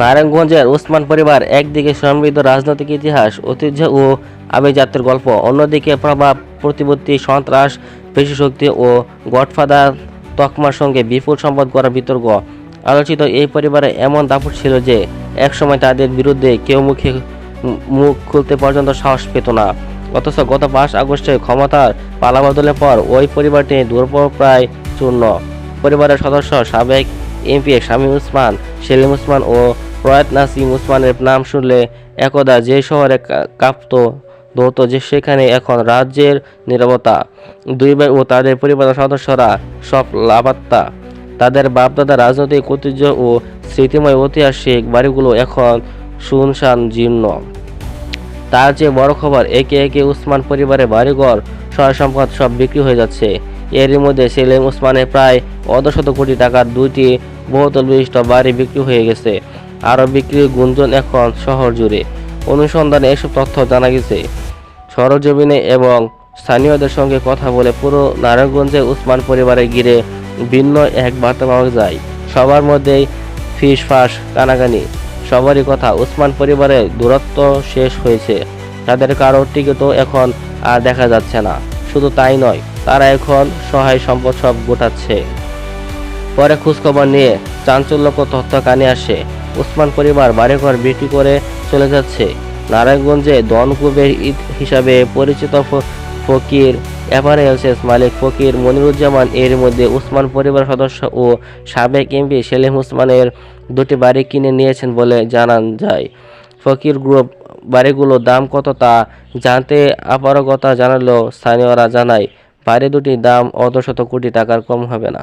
নারায়ণগঞ্জের ওসমান পরিবার একদিকে সমৃদ্ধ রাজনৈতিক ইতিহাস, ঐতিহ্য ও আভিজাত্যের গল্প, অন্যদিকে প্রভাব, প্রতিপত্তি, সন্ত্রাস পেশিশক্তি ও গডফাদার তকমার সঙ্গে বিপুল সম্পদ করার বিতর্ক। আলোচিত এই পরিবারে এমন দাপট ছিল যে, একসময় তাদের বিরুদ্ধে কেউ মুখে মুখ খুলতে পর্যন্ত সাহস পেত না। অথচ গত পাঁচ আগস্টে ক্ষমতার পালাবদলের পর ওই পরিবারটি দুর্বল প্রায় চূর্ণ। পরিবারের সদস্য সাবেক এমপি শামীম উসমান, সেলিম উসমান ও প্রয়াত নাসিম উসমানের নাম শুনলে একদা যে শহরে কাঁপত দৌত যে সেখানে এখন রাজ্যের নিরবতা দুই ভাই ও তাদের পরিবারের সদস্যরা সব লাপাত্তা তাদের বাপদাদা রাজনৈতিক ঐতিহ্য ও স্মৃতিময় ঐতিহাসিক বাড়িগুলো এখন শুনশান জীর্ণ। তার চেয়ে বড় খবর, একে একে উসমান পরিবারের বাড়িঘর সয় সম্পদ সব বিক্রি হয়ে যাচ্ছে। এরই মধ্যে সেলিম উসমানের প্রায় অর্ধশত কোটি টাকার দুইটি বহুতল বিশিষ্ট বাড়ি বিক্রি হয়ে গেছে। আরও বিক্রির গুঞ্জন এখন শহর জুড়ে। অনুসন্ধানে এসব তথ্য জানা গেছে। সরজমিনে এবং স্থানীয়দের সঙ্গে কথা বলে পুরো নারায়ণগঞ্জে উসমান পরিবারে ঘিরে ভিন্ন এক বার্তা পাওয়া যায়। সবার মধ্যেই ফিস ফাঁস, কানাকানি। সবারই কথা উসমান পরিবারের দূরত্ব শেষ হয়েছে। তাদের কারোর টিকিটও এখন আর দেখা যাচ্ছে না। শুধু তাই নয়, তারা এখন সহায় সম্পদ সব গোটাচ্ছে। পরে খোঁজখবর নিয়ে চাঞ্চল্যকর তথ্য কানে আসে। উসমান পরিবার বাড়িঘর বিক্রি করে চলে যাচ্ছে। নারায়ণগঞ্জে দনকুবের ঈদ হিসাবে পরিচিত ফকির অ্যাপারেলসেস মালিক ফকির মনিরুজ্জামান এর মধ্যে উসমান পরিবার সদস্য ও সাবেক এমপি সেলিম উসমানের দুটি বাড়ি কিনে নিয়েছেন বলে জানান যায়। ফকির গ্রুপ বাড়িগুলোর দাম কত তা জানতে অপারগতা জানালেও স্থানীয়রা জানায়, বাড়ি দুটির দাম অর্ধশত কোটি টাকার কম হবে না।